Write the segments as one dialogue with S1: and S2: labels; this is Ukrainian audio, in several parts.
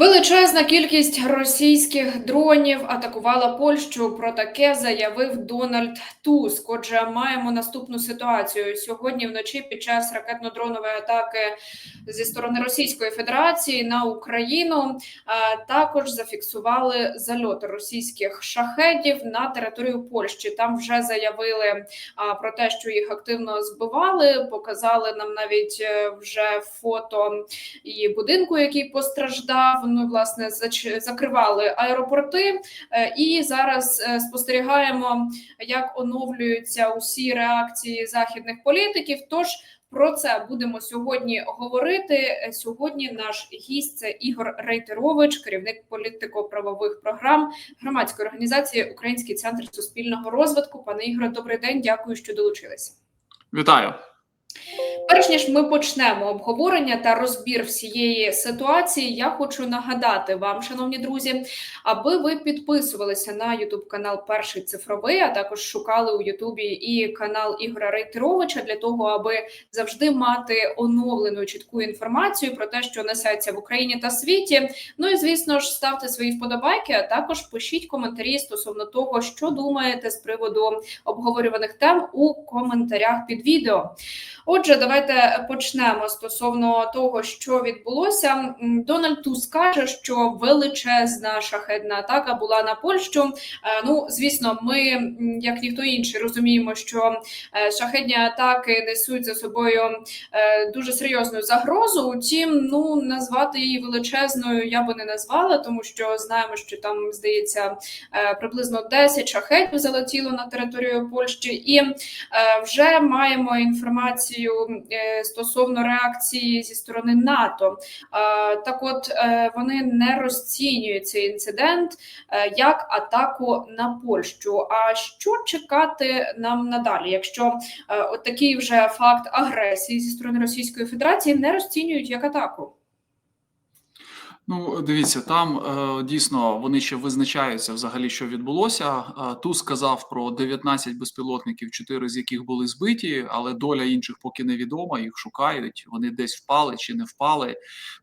S1: Well, Величезна кількість російських дронів атакувала Польщу. Про таке заявив Дональд Туск. Отже, маємо наступну ситуацію сьогодні. Вночі під час ракетно-дронової атаки зі сторони Російської Федерації на Україну також зафіксували зальоти російських шахедів на територію Польщі. Там вже заявили про те, що їх активно збивали. Показали нам навіть е, вже фото і будинку, який постраждав. Власне, закривали аеропорти, Е, і зараз е, спостерігаємо, як оновлюються усі реакції західних політиків. Тож про це будемо сьогодні говорити. Е, Сьогодні наш гість це Ігор Рейтерович, керівник політико-правових програм громадської організації Український центр суспільного розвитку. Пане Ігоре, добрий день. Дякую, що долучилися.
S2: Вітаю.
S1: Перш ніж ми почнемо обговорення та розбір всієї ситуації, я хочу нагадати вам, шановні друзі, аби ви підписувалися на Ютуб канал Перший цифровий, а також шукали у Ютубі і канал Ігора Рейтеровича для того, аби завжди мати оновлену чітку інформацію про те, що несеться в Україні та світі. Ну і звісно ж, ставте свої вподобайки, а також пишіть коментарі стосовно того, що думаєте з приводу обговорюваних тем у коментарях під відео. Отже, давайте почнемо стосовно того, що відбулося. Дональд Туск каже, що величезна шахедна атака була на Польщу. Е, Ну, звісно, ми, як ніхто інший, розуміємо, що е, шахедні атаки несуть за собою е, дуже серйозну загрозу. Утім, ну назвати її величезною я би не назвала, тому що знаємо, що там здається приблизно 10 шахедів залетіло на територію Польщі, і вже маємо інформацію стосовно реакції зі сторони НАТО. Е, Так, от е, вони не розцінюють цей інцидент е, як атаку на Польщу. А що чекати нам надалі, якщо е, от такий вже факт агресії зі сторони Російської Федерації не розцінюють як атаку?
S2: Ну, дивіться, там е, дійсно вони ще визначаються взагалі, що відбулося. Е, Ту сказав про 19 безпілотників, 4 з яких були збиті, але доля інших поки невідома. Їх шукають. Вони десь впали чи не впали.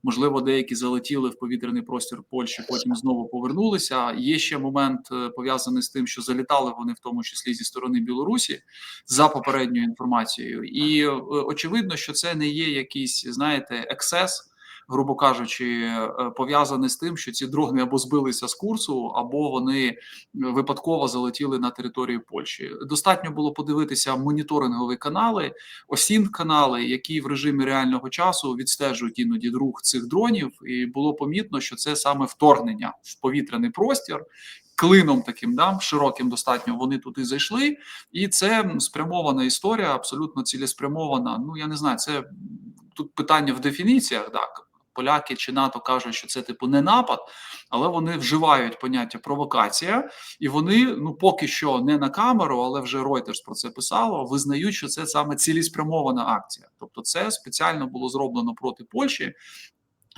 S2: Можливо, деякі залетіли в повітряний простір Польщі, потім знову повернулися. Є ще момент е, пов'язаний з тим, що залітали вони в тому числі зі сторони Білорусі за попередньою інформацією, і очевидно, що це не є якийсь, знаєте, ексес грубо кажучи, е, пов'язане з тим, що ці дрони або збилися з курсу, або вони випадково залетіли на територію Польщі. Достатньо було подивитися моніторингові канали, осінт канали, які в режимі реального часу відстежують іноді рух цих дронів, і було помітно, що це саме вторгнення в повітряний простір. Клином таким да, широким достатньо вони туди зайшли, і це спрямована історія, абсолютно цілеспрямована. Ну я не знаю, це тут питання в дефініціях. Так поляки чи НАТО кажуть, що це типу не напад, але вони вживають поняття провокація, і вони ну поки що не на камеру, але вже Reuters про це писало. Визнають, що це саме цілеспрямована акція. Тобто, це спеціально було зроблено проти Польщі.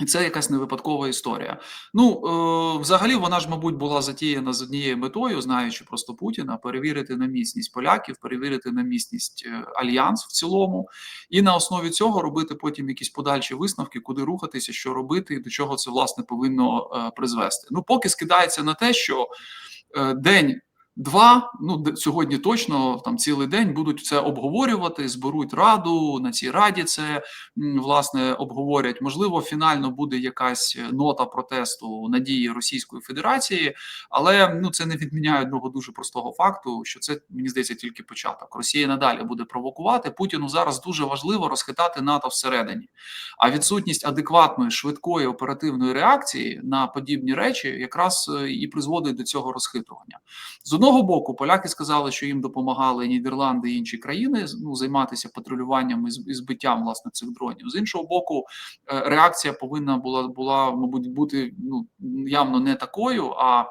S2: І це якась не випадкова історія. Ну е, взагалі, вона ж, мабуть, була затіяна з однією метою, знаючи просто Путіна, перевірити на міцність поляків, перевірити на міцність е, альянс в цілому, і на основі цього робити потім якісь подальші висновки, куди рухатися, що робити, і до чого це власне повинно е, призвести. Ну, поки скидається на те, що е, день. Два, ну сьогодні точно там цілий день будуть це обговорювати, зберуть раду на цій раді. Це власне обговорять. Можливо, фінально буде якась нота протесту надії Російської Федерації, але ну це не відміняє одного дуже простого факту, що це мені здається тільки початок. Росія надалі буде провокувати. Путіну зараз дуже важливо розхитати НАТО всередині. А відсутність адекватної, швидкої оперативної реакції на подібні речі якраз е, і призводить до цього розхитування. З одного боку, поляки сказали, що їм допомагали Нідерланди і інші країни ну, займатися патрулюванням і збиттям власне цих дронів. З іншого боку, е, реакція повинна була була, мабуть, бути ну явно не такою, а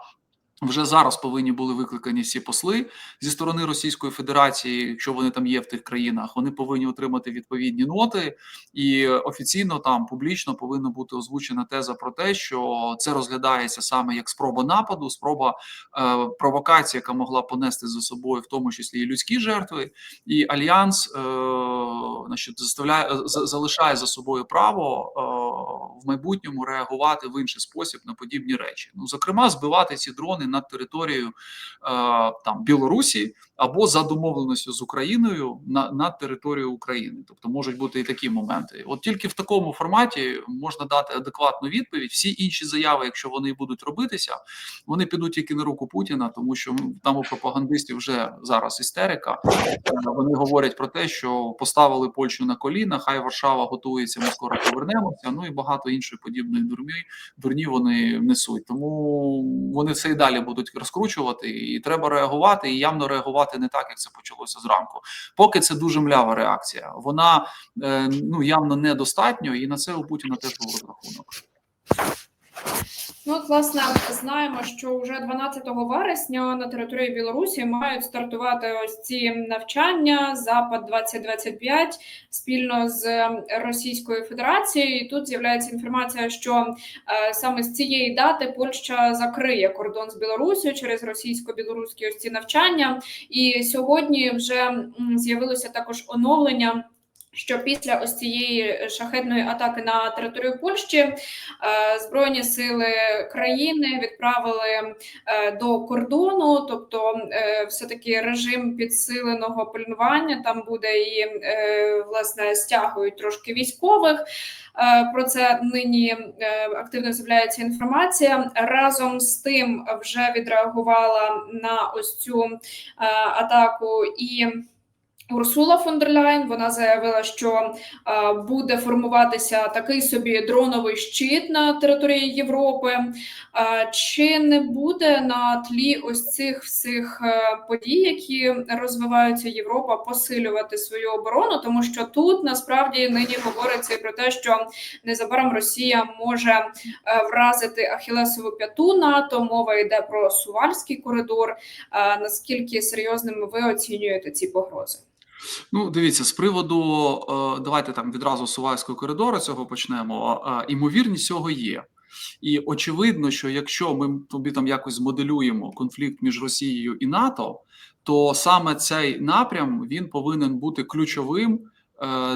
S2: Вже зараз повинні були викликані всі посли зі сторони Російської Федерації, якщо вони там є в тих країнах, вони повинні отримати відповідні ноти, і офіційно там публічно повинна бути озвучена теза про те, що це розглядається саме як спроба нападу, спроба е, провокації, яка могла понести за собою, в тому числі і людські жертви, і альянс е, значить, заставляє за- залишає за собою право е, в майбутньому реагувати в інший спосіб на подібні речі. Ну, зокрема, збивати ці дрони над територією е, там Білорусі або за домовленістю з Україною на над територією України. Тобто можуть бути і такі моменти. От тільки в такому форматі можна дати адекватну відповідь. Всі інші заяви, якщо вони будуть робитися, вони підуть тільки на руку Путіна, тому що там у пропагандистів вже зараз істерика. Е, Вони говорять про те, що поставили Польщу на коліна, хай Варшава готується, ми скоро повернемося. Ну і багато іншої подібної дурні, дурні вони несуть. Тому вони це і далі будуть розкручувати, і треба реагувати, і явно реагувати не так, як це почалося зранку. Поки це дуже млява реакція. Вона е, ну явно недостатньо, і на це у Путіна теж був розрахунок.
S1: Ну, от, власне, знаємо, що вже 12 вересня на території Білорусі мають стартувати ось ці навчання Запад 2025 спільно з Російською Федерацією. Тут з'являється інформація, що е, саме з цієї дати Польща закриє кордон з Білорусією через російсько-білоруські ось ці навчання. І сьогодні вже з'явилося також оновлення. Що після ось цієї шахетної атаки на територію Польщі е, збройні сили країни відправили е, до кордону, тобто е, все таки режим підсиленого пильнування там буде і власне стягують трошки військових. Про це нині активно з'являється інформація. Разом з тим вже відреагувала на ось цю атаку і. Урсула фон дер Ляйн вона заявила, що е, буде формуватися такий собі дроновий щит на території Європи. Е, чи не буде на тлі ось цих всіх е, подій, які розвиваються Європа, посилювати свою оборону? Тому що тут насправді нині говориться про те, що незабаром Росія може вразити Ахілесову п'яту НАТО. Мова йде про Сувальський коридор. Наскільки серйозними ви оцінюєте ці погрози?
S2: Ну, дивіться, з приводу е, давайте там відразу Сувайського коридору цього почнемо. Е, Імовірність цього є. І очевидно, що якщо ми тобі там якось змоделюємо конфлікт між Росією і НАТО, то саме цей напрям він повинен бути ключовим е,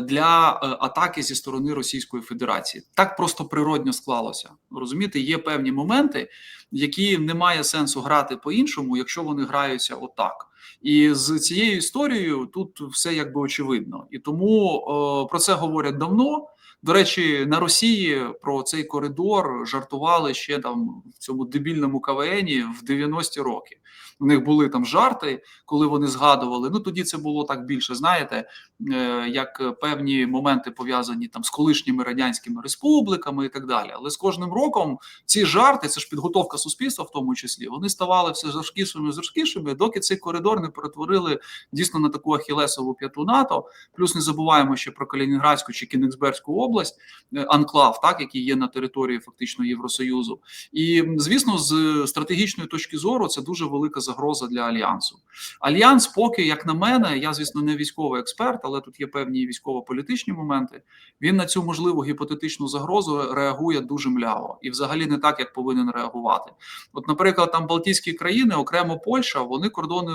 S2: для е, атаки зі сторони Російської Федерації. Так просто природньо склалося. Розумієте, є певні моменти, які немає сенсу грати по-іншому, якщо вони граються отак. І з цією історією тут все якби очевидно, і тому е, про це говорять давно. До речі, на Росії про цей коридор жартували ще там в цьому дебільному КВНі в 90-ті роки. У них були там жарти, коли вони згадували. Ну тоді це було так більше, знаєте, е, як певні моменти пов'язані там з колишніми радянськими республіками і так далі. Але з кожним роком ці жарти, це ж підготовка суспільства, в тому числі, вони ставали все жорсткішими і доки цей коридор не перетворили дійсно на таку ахілесову п'яту НАТО. Плюс не забуваємо ще про Калінінградську чи Кінецберську область, е, анклав, так який є на території фактично Євросоюзу. І звісно, з стратегічної точки зору це дуже велика загроза для альянсу. Альянс, поки, як на мене, я звісно не військовий експерт, але тут є певні військово-політичні моменти. Він на цю можливу гіпотетичну загрозу реагує дуже мляво і, взагалі, не так, як повинен реагувати. От, наприклад, там Балтійські країни, окремо Польща, вони кордони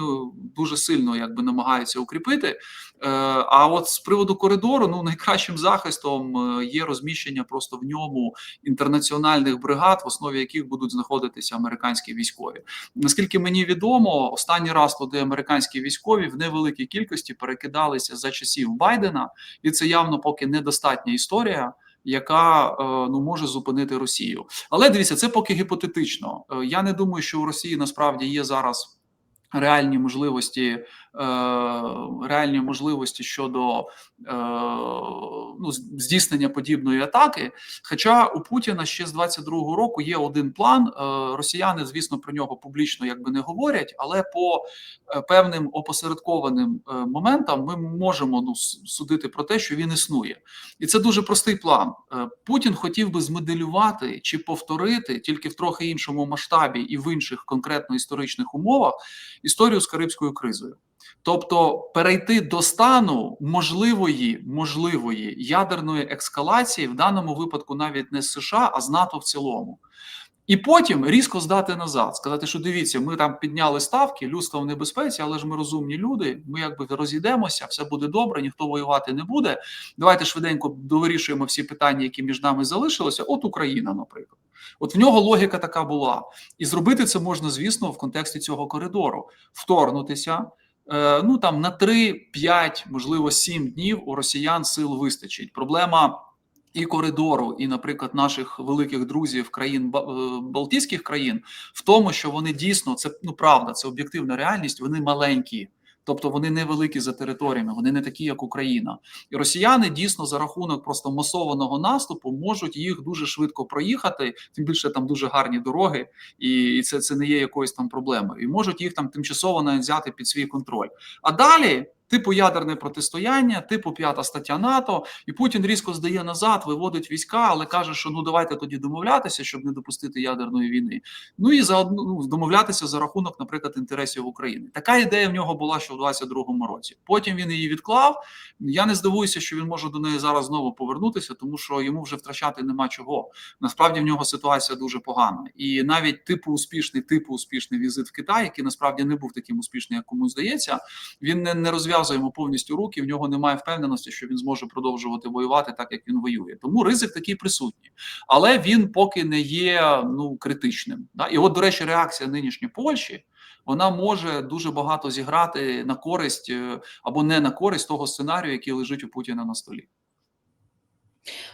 S2: дуже сильно якби намагаються укріпити. Е, А от з приводу коридору, ну найкращим захистом е, є розміщення просто в ньому інтернаціональних бригад, в основі яких будуть знаходитися американські військові. Наскільки мені відомо, останній раз туди американські військові в невеликій кількості перекидалися за часів Байдена, і це явно поки недостатня історія. Яка е, ну може зупинити Росію, але дивіться, це поки гіпотетично. Е, Я не думаю, що у Росії насправді є зараз реальні можливості реальні можливості щодо е, ну, здійснення подібної атаки. Хоча у Путіна ще з 22-го року є один план. Е, росіяни, звісно, про нього публічно якби не говорять, але по е, певним опосередкованим е, моментам ми можемо ну, судити про те, що він існує. І це дуже простий план. Е, Путін хотів би змоделювати чи повторити тільки в трохи іншому масштабі і в інших конкретно історичних умовах історію з Карибською кризою. Тобто перейти до стану можливої можливої ядерної ескалації, в даному випадку навіть не з США, а з НАТО в цілому. І потім різко здати назад, сказати, що дивіться, ми там підняли ставки, людство в небезпеці, але ж ми розумні люди. Ми якби розійдемося, все буде добре, ніхто воювати не буде. Давайте швиденько довирішуємо всі питання, які між нами залишилися. От Україна, наприклад. От в нього логіка така була, і зробити це можна, звісно, в контексті цього коридору, вторгнутися. Е, ну там на 3-5, можливо, 7 днів у росіян сил вистачить. Проблема і коридору, і, наприклад, наших великих друзів країн е, Балтійських країн в тому, що вони дійсно це ну правда, це об'єктивна реальність. Вони маленькі. Тобто вони невеликі за територіями, вони не такі, як Україна, і росіяни дійсно за рахунок просто масованого наступу можуть їх дуже швидко проїхати. Тим більше там дуже гарні дороги, і це, це не є якоюсь там проблемою. І можуть їх там тимчасово навіть взяти під свій контроль. А далі, типу ядерне протистояння, типу п'ята стаття НАТО, і Путін різко здає назад, виводить війська, але каже, що ну давайте тоді домовлятися, щоб не допустити ядерної війни. Ну і заодно ну, домовлятися за рахунок, наприклад, інтересів України. Така ідея в нього була ще в 22-му році. Потім він її відклав. Я не здивуюся, що він може до неї зараз знову повернутися, тому що йому вже втрачати нема чого. Насправді в нього ситуація дуже погана, і навіть типу успішний, типу успішний візит в Китай, який насправді не був таким успішним, як комусь здається. Він не, не розв'язує йому повністю руки. В нього немає впевненості, що він зможе продовжувати воювати так, як він воює. Тому ризик такий присутній, але він поки не є ну критичним. Да? І от, до речі, реакція нинішньої Польщі. Вона може дуже багато зіграти на користь е, або не на користь того сценарію, який лежить у Путіна на столі.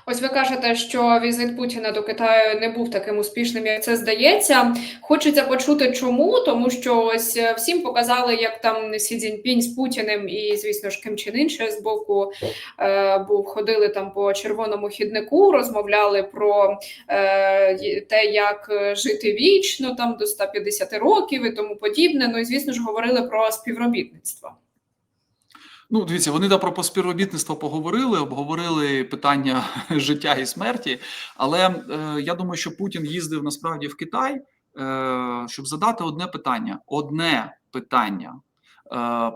S1: Ось ви кажете, що візит Путіна до Китаю не був таким успішним, як це здається. Хочеться почути, чому, тому що ось е, всім показали, як там Сі Цзіньпінь з Путіним і, звісно ж, Ким Чен Ін ще з боку е, був ходили там по червоному хіднику, розмовляли про е, те, як е, жити вічно, там до 150 років і тому подібне. Ну і звісно ж говорили про співробітництво.
S2: Ну, дивіться, вони да про співробітництво поговорили, обговорили питання життя і смерті. Але е, я думаю, що Путін їздив насправді в Китай, е, щоб задати одне питання: одне питання,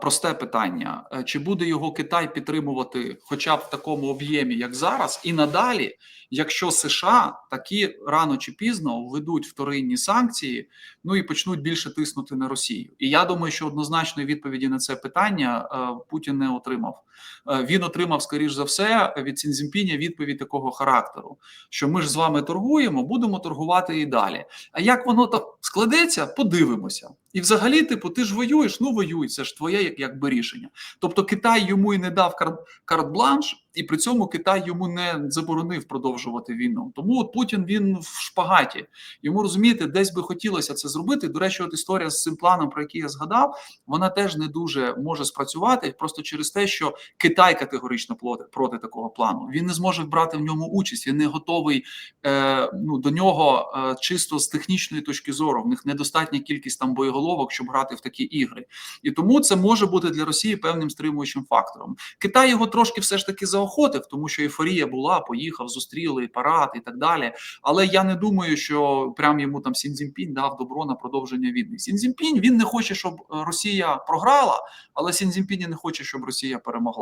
S2: просте питання: Е, чи буде його Китай підтримувати, хоча б в такому об'ємі, як зараз, і надалі, якщо США такі рано чи пізно введуть вторинні санкції, ну і почнуть більше тиснути на Росію. І я думаю, що однозначної відповіді на це питання е, Путін не отримав. Е, Він отримав, скоріш за все, від Цінзінпіня відповідь такого характеру: що ми ж з вами торгуємо, будемо торгувати і далі. А як воно так складеться, подивимося. І взагалі, типу, ти ж воюєш, ну воюй, це ж твоє якби рішення. Тобто Китай йому і не дав кар- карт-бланш, і при цьому Китай йому не заборонив продовжувати війну. Тому от Путін він в шпагаті. Йому розумієте, десь би хотілося це зробити. До речі, от історія з цим планом, про який я згадав, вона теж не дуже може спрацювати просто через те, що Китай категорично проти, такого плану. Він не зможе брати в ньому участь. Він не готовий е, ну, до нього е, чисто з технічної точки зору. В них недостатня кількість там боєголовок, щоб грати в такі ігри. І тому це може бути для Росії певним стримуючим фактором. Китай його трошки все ж таки заохотив, тому що ейфорія була, поїхав, зустріли парад і так далі. Але я не думаю, що прям йому там Сінзінпінь дав добро на продовження війни. Сінзінпінь він не хоче, щоб е, Росія програла, але Сінзінпінь і не хоче, щоб Росія перемогла.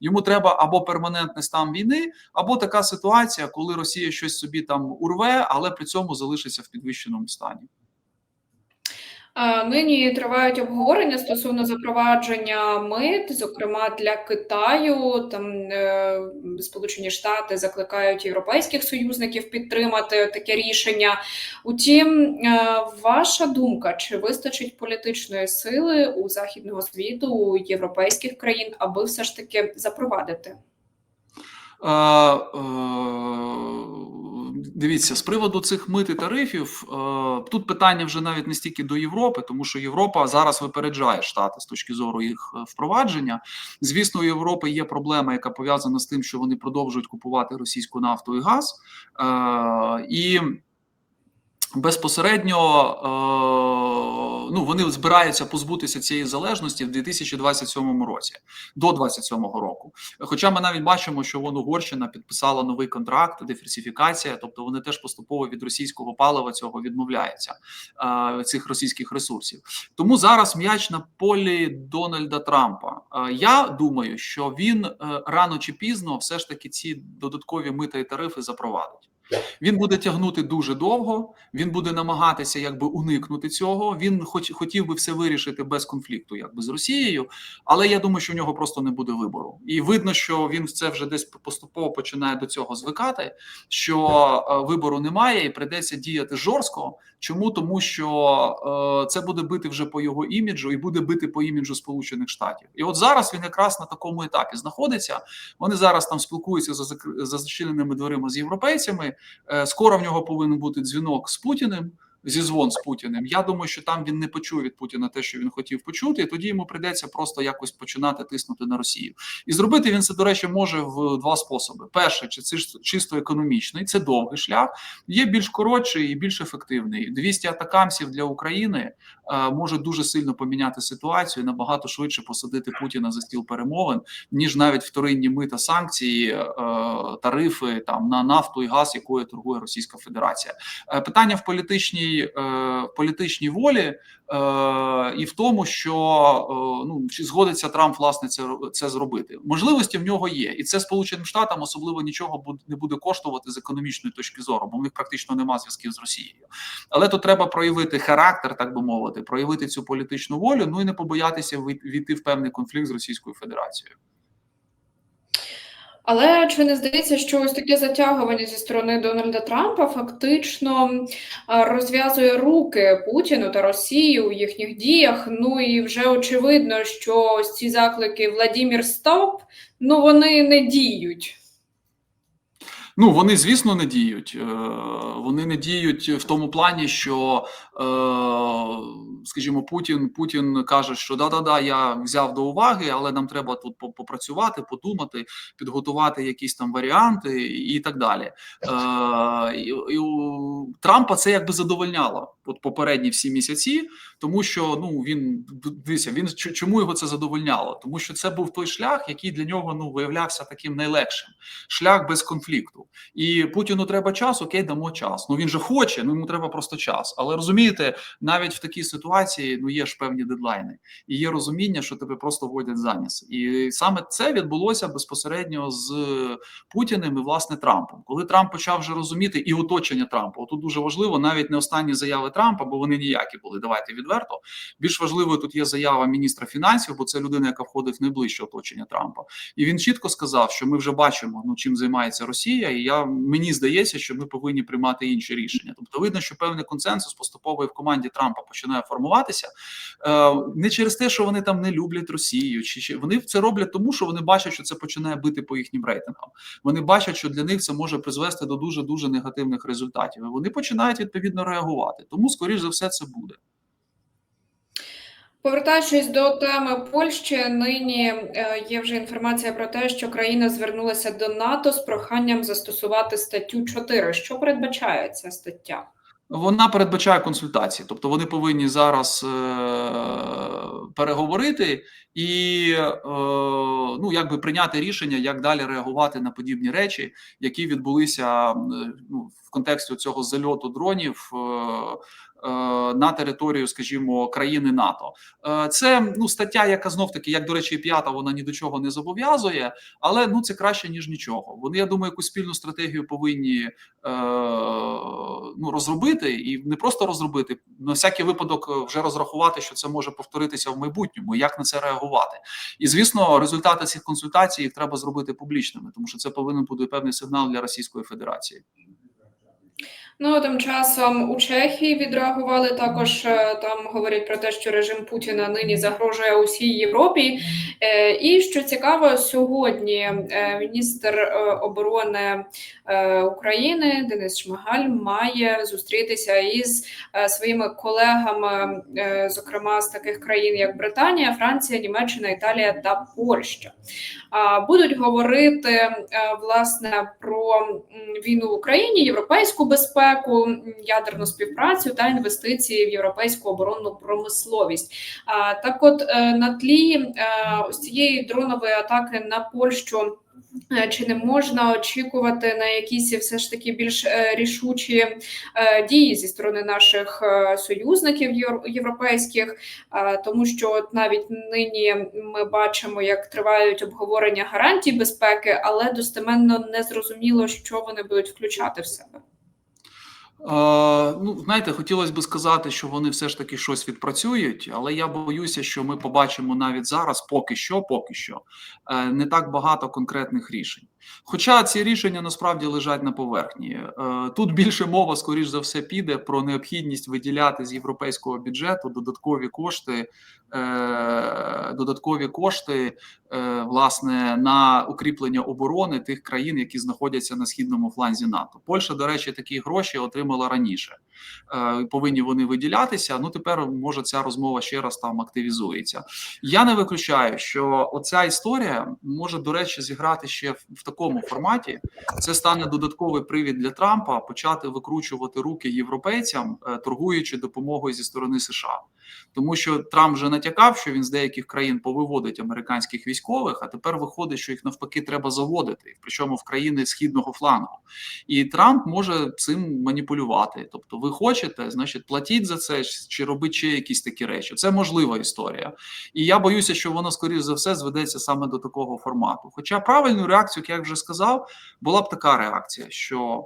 S2: Йому треба або перманентний стан війни, або така ситуація, коли Росія щось собі там урве, але при цьому залишиться в підвищеному стані.
S1: Нині тривають обговорення стосовно запровадження мит, зокрема для Китаю. Там е, Сполучені Штати закликають європейських союзників підтримати таке рішення. Утім, е, ваша думка, чи вистачить політичної сили у західного світу, у європейських країн, аби все ж таки запровадити?
S2: Е, е, Дивіться, з приводу цих мит і тарифів, е, тут питання вже навіть не стільки до Європи, тому що Європа зараз випереджає Штати з точки зору їх е, впровадження. Звісно, у Європи є проблема, яка пов'язана з тим, що вони продовжують купувати російську нафту і газ. Е, і безпосередньо ну, вони збираються позбутися цієї залежності в 2027 році, до 2027 року. Хоча ми навіть бачимо, що вон Угорщина підписала новий контракт, диверсифікація, тобто вони теж поступово від російського палива цього відмовляються, цих російських ресурсів. Тому зараз м'яч на полі Дональда Трампа. Я думаю, що він е, рано чи пізно все ж таки ці додаткові мита і тарифи запровадить. Він буде тягнути дуже довго. Він буде намагатися якби уникнути цього. Він хоч хотів би все вирішити без конфлікту, якби з Росією, але я думаю, що в нього просто не буде вибору. І видно, що він це вже десь поступово починає до цього звикати. Що е, вибору немає, і прийдеться діяти жорстко. Чому тому, що е, це буде бити вже по його іміджу, і буде бити по іміджу Сполучених Штатів. І от зараз він якраз на такому етапі знаходиться. Вони зараз там спілкуються за зачиненими дверима з європейцями. Е, Скоро в нього повинен бути дзвінок з Путіним. Зізвон з Путіним. Я думаю, що там він не почує від Путіна те, що він хотів почути, і тоді йому прийдеться просто якось починати тиснути на Росію. І зробити він це, до речі, може в два способи: перше, чи це чисто економічний, це довгий шлях, є більш коротший і більш ефективний. 200 атакамсів для України е, може дуже сильно поміняти ситуацію, і набагато швидше посадити Путіна за стіл перемовин, ніж навіть вторинні мита санкції, е, тарифи там на нафту і газ, якою торгує Російська Федерація. Е, питання в політичній е, політичній волі е, і в тому, що е, ну чи згодиться Трамп власне це це зробити. Можливості в нього є, і це Сполученим Штатам особливо нічого не буде коштувати з економічної точки зору, бо в них практично немає зв'язків з Росією. Але тут треба проявити характер, так би мовити, проявити цю політичну волю. Ну і не побоятися війти в певний конфлікт з Російською Федерацією.
S1: Але чи не здається, що ось таке затягування зі сторони Дональда Трампа фактично розв'язує руки Путіну та Росії у їхніх діях? Ну і вже очевидно, що ось ці заклики Владімір Стоп, ну вони не діють.
S2: Ну, вони, звісно, не діють. Е, Вони не діють в тому плані, що, скажімо, Путін Путін каже, що да-да-да, я взяв до уваги, але нам треба тут попрацювати, подумати, підготувати якісь там варіанти і так далі. Е, і, у Трампа це якби задовольняло от попередні всі місяці, тому що ну він дивіться, він чому його це задовольняло? Тому що це був той шлях, який для нього ну виявлявся таким найлегшим шлях без конфлікту. І Путіну треба час, окей, дамо час. Ну він же хоче, ну йому треба просто час. Але розумієте, навіть в такій ситуації ну є ж певні дедлайни, і є розуміння, що тебе просто вводять за ніс. І саме це відбулося безпосередньо з Путіним і власне Трампом. Коли Трамп почав вже розуміти і оточення Трампа, тут дуже важливо навіть не останні заяви Трампа, бо вони ніякі були. Давайте відверто. Більш важливою тут є заява міністра фінансів, бо це людина, яка входить в найближче оточення Трампа. І він чітко сказав, що ми вже бачимо, ну чим займається Росія, і я мені здається, що ми повинні приймати інші рішення. Тобто, видно, що певний консенсус поступово і в команді Трампа починає формуватися е, не через те, що вони там не люблять Росію, чи вони це роблять, тому що вони бачать, що це починає бити по їхнім рейтингам. Вони бачать, що для них це може призвести до дуже дуже негативних результатів. Вони починають відповідно реагувати. Тому, скоріш за все, це буде.
S1: Повертаючись до теми Польщі, нині е, є вже інформація про те, що країна звернулася до НАТО з проханням застосувати статтю 4. Що передбачає ця стаття?
S2: Вона передбачає консультації, тобто вони повинні зараз е, переговорити і е, ну якби прийняти рішення, як далі реагувати на подібні речі, які відбулися е, ну, в контексті цього зальоту дронів. Е, на територію, скажімо, країни НАТО, Е, це ну стаття, яка знов таки, як до речі, п'ята, вона ні до чого не зобов'язує, але ну це краще ніж нічого. Вони я думаю, якусь спільну стратегію повинні е, ну розробити і не просто розробити на всякий випадок вже розрахувати, що це може повторитися в майбутньому. Як на це реагувати? І звісно, результати цих консультацій їх треба зробити публічними, тому що це повинен бути певний сигнал для Російської Федерації.
S1: Ну тим часом у Чехії відреагували також. е, Там говорять про те, що режим Путіна нині загрожує усій Європі. Е, І що цікаво, сьогодні е, міністр оборони України Денис Шмигаль має зустрітися із своїми колегами, зокрема з таких країн, як Британія, Франція, Німеччина, Італія та Польща. Будуть говорити власне про війну в Україні, європейську безпеку, м, ядерну співпрацю та інвестиції в європейську оборонну промисловість. Так, от е, на тлі е, ось цієї дронової атаки на Польщу. е, Чи не можна очікувати на якісь все ж таки більш рішучі дії зі сторони наших союзників європейських, тому що навіть нині ми бачимо, як тривають обговорення гарантій безпеки, але достеменно не зрозуміло, що вони будуть включати в себе.
S2: Е, ну, знаєте, хотілося б сказати, що вони все ж таки щось відпрацюють, але я боюся, що ми побачимо навіть зараз, поки що, поки що, е, не так багато конкретних рішень. Хоча ці рішення насправді лежать на поверхні. Е, Тут більше мова, скоріш за все, піде про необхідність виділяти з європейського бюджету додаткові кошти, е, додаткові кошти е, власне на укріплення оборони тих країн, які знаходяться на східному фланзі НАТО. Польща, до речі, такі гроші отримала раніше. Повинні вони виділятися. Ну тепер може ця розмова ще раз там активізується. Я не виключаю, що оця історія може, до речі, зіграти ще в такому форматі. Це стане додатковий привід для Трампа почати викручувати руки європейцям, е, торгуючи допомогою зі сторони США. Тому що Трамп вже натякав, що він з деяких країн повиводить американських військових, а тепер виходить, що їх навпаки треба заводити, причому в країни східного флангу. І Трамп може цим маніпулювати. Тобто, ви хочете, значить, платіть за це чи робіть ще якісь такі речі. Це можлива історія. І я боюся, що воно скоріш за все зведеться саме до такого формату. Хоча правильну реакцію, як я вже сказав, була б така реакція, що.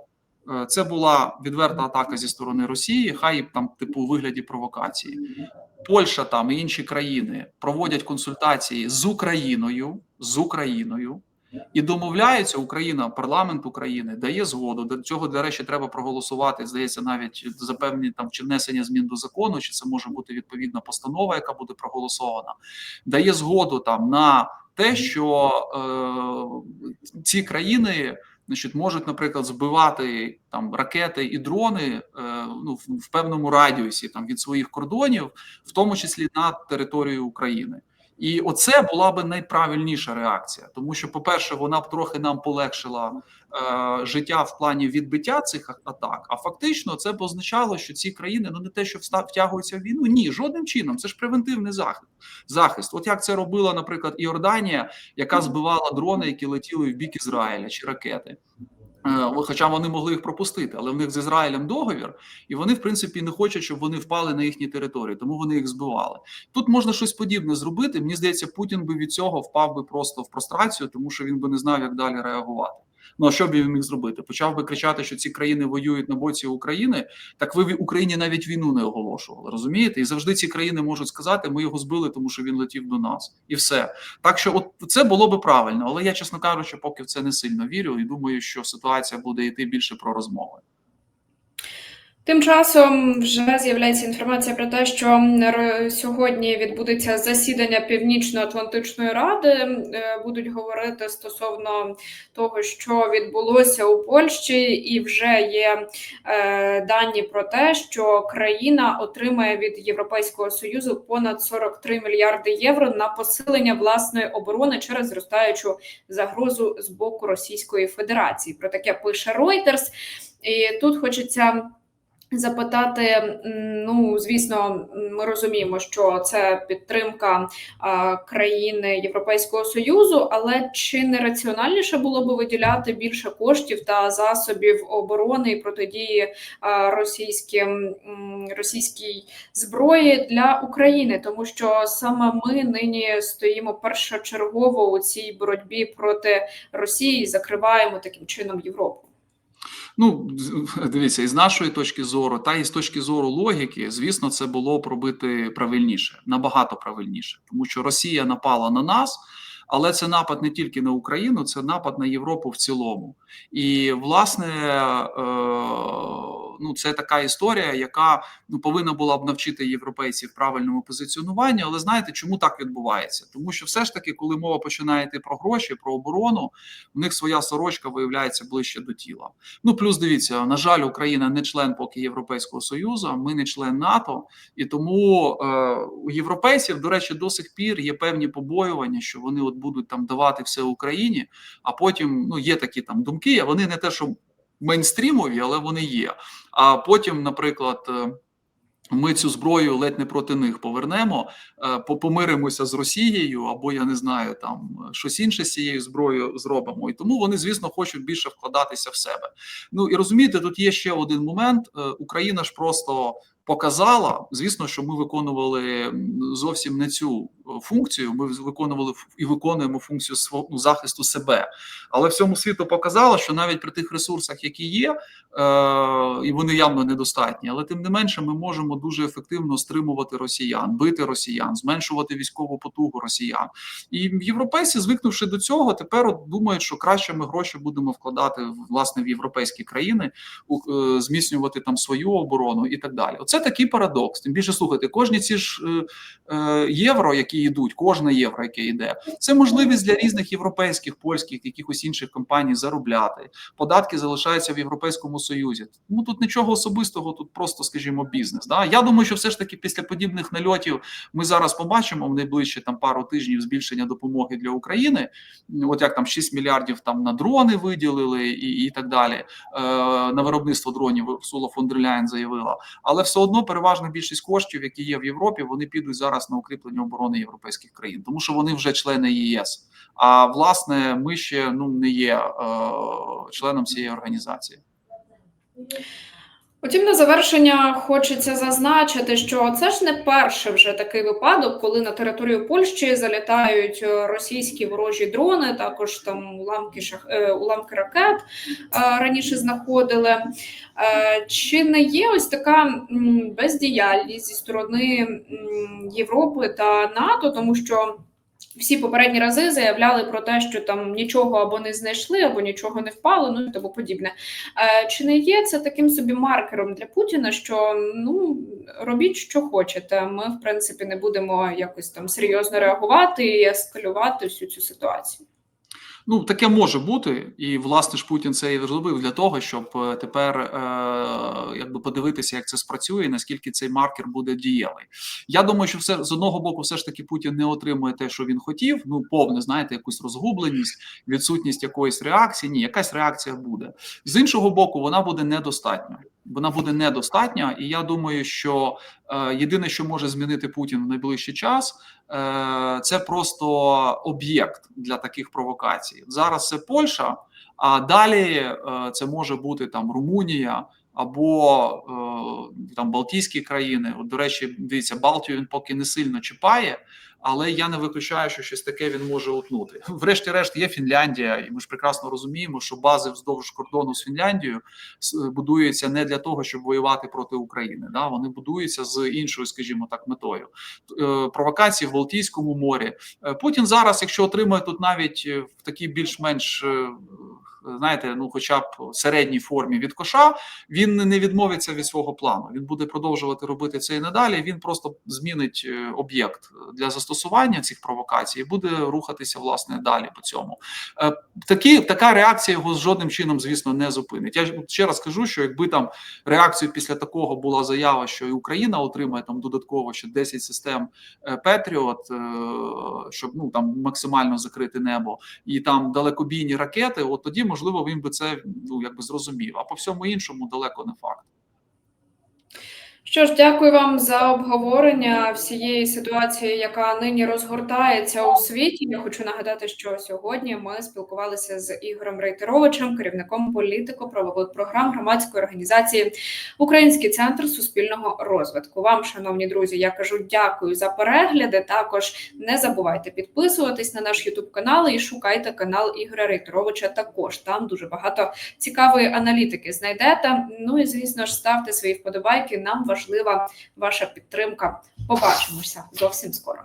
S2: Е, Це була відверта атака зі сторони Росії, хай там, типу, у вигляді провокації. Польща там і інші країни проводять консультації з Україною з Україною і домовляються. Україна, парламент України дає згоду. До цього, до речі, треба проголосувати. Здається, навіть за певні там чи внесення змін до закону, чи це може бути відповідна постанова, яка буде проголосована, дає згоду там на те, що е, ці країни. Значить, можуть, наприклад, збивати там ракети і дрони е, ну, в, в певному радіусі там від своїх кордонів, в тому числі на територію України. І оце була би найправильніша реакція, тому що, по-перше, вона б трохи нам полегшила е, життя в плані відбиття цих атак. А фактично, це б означало, що ці країни ну не те, що втягуються в війну, ні, жодним чином. Це ж превентивний захист. Захист, от як це робила, наприклад, Іорданія, яка збивала дрони, які летіли в бік Ізраїля чи ракети. Е, Хоча вони могли їх пропустити, але в них з Ізраїлем договір, і вони, в принципі, не хочуть, щоб вони впали на їхні території, тому вони їх збивали. Тут можна щось подібне зробити. Мені здається, Путін би від цього впав би просто в прострацію, тому що він би не знав, як далі реагувати. Ну а що б він міг зробити? Почав би кричати, що ці країни воюють на боці України. Так ви в Україні навіть війну не оголошували, розумієте? І завжди ці країни можуть сказати, ми його збили, тому що він летів до нас, і все. Так що, от це було би правильно, але я, чесно кажучи, поки в це не сильно вірю, і думаю, що ситуація буде йти більше про розмови.
S1: Тим часом вже з'являється інформація про те, що сьогодні відбудеться засідання Північно-Атлантичної ради. Е, Будуть говорити стосовно того, що відбулося у Польщі, і вже є е, дані про те, що країна отримає від Європейського союзу понад 43 мільярди євро на посилення власної оборони через зростаючу загрозу з боку Російської Федерації. Про таке пише Reuters. І тут хочеться запитати: ну звісно, ми розуміємо, що це підтримка країни Європейського союзу, але чи не раціональніше було би виділяти більше коштів та засобів оборони і протидії російським російській зброї для України, тому що саме ми нині стоїмо першочергово у цій боротьбі проти Росії, закриваємо таким чином Європу.
S2: Ну, з- і з нашої точки зору, та і з точки зору логіки, звісно, це було б робити правильніше, набагато правильніше, тому що Росія напала на нас. Але це напад не тільки на Україну, це напад на Європу в цілому. І власне, е, ну це така історія, яка ну повинна була б навчити європейців правильному позиціонуванню. Але знаєте, чому так відбувається? Тому що все ж таки, коли мова починає йти про гроші, про оборону, у них своя сорочка виявляється ближче до тіла. Ну плюс дивіться, на жаль, Україна не член поки Європейського союзу, ми не член НАТО, і тому е, у європейців, до речі, до сих пір є певні побоювання, що вони от будуть там давати все Україні, а потім ну є такі там думки. а Вони не те, що мейнстрімові, але вони є. А потім, наприклад. е, Ми цю зброю ледь не проти них повернемо, е, помиримося з Росією, або я не знаю, там щось інше з цією зброєю зробимо. І тому вони, звісно, хочуть більше вкладатися в себе. Ну і розумієте, тут є ще один момент. Е, Україна ж просто показала, звісно, що ми виконували зовсім не цю функцію. Ми виконували і виконуємо функцію ну, захисту себе. Але всьому світу показало, що навіть при тих ресурсах, які є, е, і вони явно недостатні, але тим не менше, ми можемо дуже ефективно стримувати росіян, бити росіян, зменшувати військову потугу росіян. І європейці, звикнувши до цього, тепер думають, що краще ми гроші будемо вкладати власне в європейські країни, е, зміцнювати там свою оборону і так далі. Оце такий парадокс. Тим більше слухайте, кожні ці ж е, е, євро, які йдуть, кожне євро, яке йде, це можливість для різних європейських, польських, якихось інших компаній заробляти. Податки залишаються в Європейському Союзі. Ну тут нічого особистого, тут просто, скажімо, бізнес. Да? Я думаю, що все ж таки після подібних нальотів ми зараз побачимо в найближчі там пару тижнів збільшення допомоги для України. От як там 6 мільярдів там на дрони виділили, і, і так далі. Е, на виробництво дронів Сула фон заявила. Але все одно переважна більшість коштів, які є в Європі, вони підуть зараз на укріплення оборони європейських країн, тому що вони вже члени ЄС. А власне, ми ще ну не є е, членом цієї організації.
S1: Утім, на завершення хочеться зазначити, що це ж не перший вже такий випадок, коли на територію Польщі залітають е, російські ворожі дрони, також там уламки шах... е, уламки ракет е, раніше знаходили. Чи не є ось така бездіяльність зі сторони Європи та НАТО, тому що всі попередні рази заявляли про те, що там нічого або не знайшли, або нічого не впало, ну і тому подібне. Е, Чи не є це таким собі маркером для Путіна, що ну робіть, що хочете? Ми, в принципі, не будемо якось там серйозно реагувати і ескалювати всю цю ситуацію.
S2: Ну, таке може бути, і власне ж Путін це і зробив для того, щоб е, тепер е, якби подивитися, як це спрацює, і наскільки цей маркер буде дієвий. Я думаю, що все з одного боку, все ж таки Путін не отримує те, що він хотів. Ну, повне, знаєте, якусь розгубленість, відсутність якоїсь реакції. Ні, якась реакція буде. З іншого боку, вона буде недостатньо. Вона буде недостатня, і я думаю, що е, єдине, що може змінити Путін в найближчий час, е, це просто об'єкт для таких провокацій. Зараз це Польща, а далі е, це може бути там Румунія або там Балтійські країни. До речі, дивіться, Балтію він поки не сильно чіпає, але я не виключаю, що щось таке він може утнути. Врешті-решт, є Фінляндія, і ми ж прекрасно розуміємо, що бази вздовж кордону з Фінляндією с- будуються не для того, щоб воювати проти України. Да? Вони будуються з іншою, скажімо так, метою Е, провокації в Балтійському морі. Е, Путін зараз, якщо отримує тут навіть е, в такій більш-менш. Знаєте, ну, хоча б середній формі від коша, він не відмовиться від свого плану. Він буде продовжувати робити це і надалі. Він просто змінить е, об'єкт для застосування цих провокацій і буде рухатися власне далі по цьому. Е, Такі така реакція його жодним чином, звісно, не зупинить. Я ще раз кажу, що якби там реакцією після такого була заява, що і Україна отримає там додатково ще 10 систем е, Петріот, щоб ну там максимально закрити небо, і там далекобійні ракети, от тоді можливо він би це ну якби зрозумів. А по всьому іншому далеко не факт.
S1: Що ж, дякую вам за обговорення всієї ситуації, яка нині розгортається у світі. Я хочу нагадати, що сьогодні ми спілкувалися з Ігорем Рейтеровичем, керівником політико-правових програм громадської організації Український центр суспільного розвитку. Вам, шановні друзі, я кажу дякую за перегляди. Також не забувайте підписуватись на наш Ютуб канал і шукайте канал Ігоря Рейтеровича. Також там дуже багато цікавої аналітики знайдете. Ну і звісно ж, ставте свої вподобайки. Нам важлива ваша підтримка. Побачимося зовсім скоро.